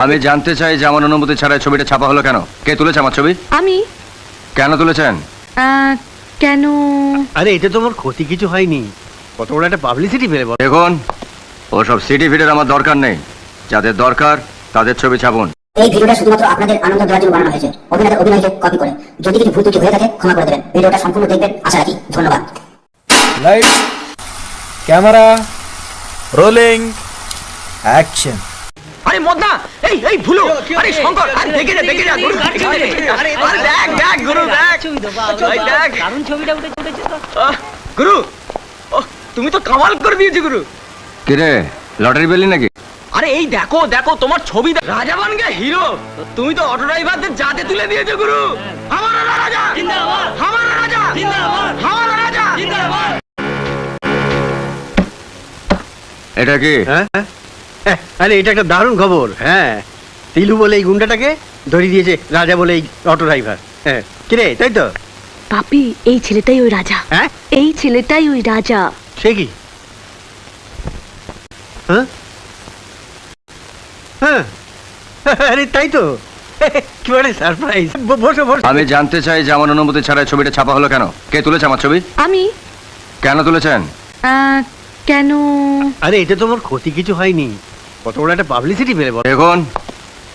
আমি জানতে চাই যে আমার অনুমতি ছাড়াই ছবিটা ছাপা হলো কেন? কে তুলেছে আমার ছবি? আমি। কেন তুলেছেন? আহ, কেন? আরে এটা তোমার ক্ষতি কিছু হয়নি। কত বড় একটা পাবলিসিটি পেলে বল। দেখুন ওসব সিটি ফিডের আমার দরকার নেই। যাদের দরকার তাদের ছবি ছাপুন। এই ভিডিওটা শুধুমাত্র আপনাদের আনন্দ দেওয়ার জন্য বানানো হয়েছে। অভিনেতা অভিনয়কে কপি করে। যদি কিছু ভুল ত্রুটি হয়ে থাকে ক্ষমা করে দেবেন। ভিডিওটা সম্পূর্ণ দেখবেন। আশা রাখি ধন্যবাদ। লাইট ক্যামেরা রোলিং অ্যাকশন আরে মদনা এই এই ভুলো। আরে শঙ্কর আরে দেখে যা দেখে যা গুরু আরে আরে দেখ দেখ গুরু দেখ। দেখ। দারুণ ছবিটা উঠে উঠেছে তো। গুরু তুমি তো কামাল করে দিয়েছ গুরু। কিরে লটারি পেলি নাকি? আরে এই দেখো দেখো তোমার ছবি রাজা বান হিরো। তুমি তো অটো ড্রাইভারদের জাতে তুলে দিয়েছ গুরু। আমার রাজা। জিন্দাবাদ। আমার রাজা। জিন্দাবাদ। আমার রাজা। জিন্দাবাদ। এটা কি? হ্যাঁ, আরে এটা একটা দারুণ খবর হ্যাঁ। তিলু বলে এই গুন্ডাটাকে ধরিয়ে দিয়েছে রাজা বলে এই অটো ড্রাইভার হ্যাঁ। কিরে তাই তো? পাপি এই ছেলেটাই ওই রাজা। হ্যাঁ? এই ছেলেটাই ওই রাজা। সে কি? হ্যাঁ? হ্যাঁ। আরে তাই তো। কি মানে সারপ্রাইজ বসো বসো। আমি জানতে চাই যে আমার অনুমতি ছাড়াই ছবিটা ছাপা হলো কেন? কে তুলেছে আমার ছবি? আমি? কেন তুলেছেন? কেন? আরে এটা তোমার ক্ষতি কিছু হয়নি। কত বড় একটা পাবলিসিটি পেলে বল। দেখুন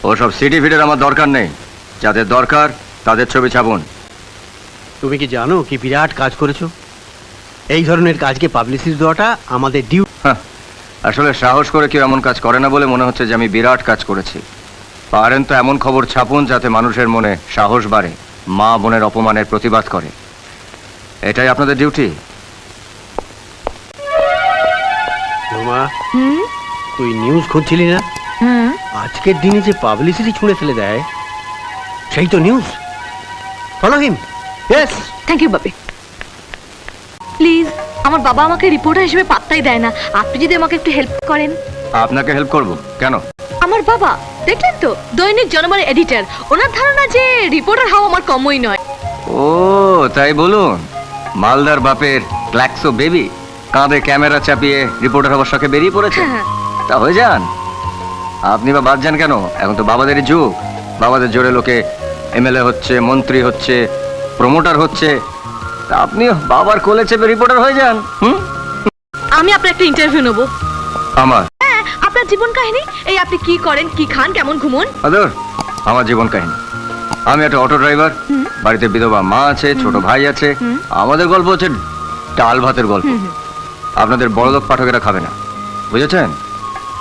ওসব সিটি ফিডের আমার দরকার নেই। যাদের দরকার তাদের ছবি ছাপুন। তুমি কি জানো কি বিরাট কাজ করেছ? এই ধরনের কাজকে পাবলিসিটি দেওয়াটা আমাদের ডিউ হ্যাঁ, আসলে সাহস করে কেউ এমন কাজ করে না বলে মনে হচ্ছে যে আমি বিরাট কাজ করেছি। পারেন তো এমন খবর ছাপুন যাতে মানুষের মনে সাহস বাড়ে মা বোনের অপমানের প্রতিবাদ করে। এটাই আপনাদের ডিউটি হুম? তুই নিউজ খুঁজছিলি না? হ্যাঁ আজকের দিনে যে পাবলিসিটি ছুঁড়ে ফেলে দেয় সেই তো news follow him yes thank you Bapi please আমার বাবা আমাকে রিপোর্টার হিসেবে পাত্তাই দেয় না। আপনি যদি আমাকে একটু হেল্প করেন। আপনাকে হেল্প করব। কেন? আমার বাবা দেখলেন তো? দৈনিক জনমনের এডিটর ওনার ধারণা যে রিপোর্টার হওয়া আমার কমই নয়। ও তাই বলুন। মালদার বাপের ক্ল্যাক্সো বেবি কাঁধে ক্যামেরা চাপিয়ে রিপোর্টার হবার শখে বেরিয়ে পড়েছে? হ্যাঁ। তা হয়ে যান। আপনি বা বাদ যান কেন? এখন তো বাবাদেরই যুগ। বাবাদের জোরে লোকে এমএলএ হচ্ছে মন্ত্রী হচ্ছে প্রমোটার হচ্ছে। তা আপনি বাবার কোলে চেপে রিপোর্টার হয়ে যান হুম? আমি আপনার একটা ইন্টারভিউ নেব। আমার? হ্যাঁ আপনার জীবন কাহিনী? এই আপনি কি করেন কি খান কেমন ঘুমন? আদর আমার জীবন কাহিনী। আমি একটা অটো ড্রাইভার বাড়িতে বিধবা মা আছে ছোট ভাই আছে। আমাদের গল্প হচ্ছে ডাল ভাতের গল্প। আপনাদের বড়লোক পাঠকেরা খাবে না। বুঝেছেন?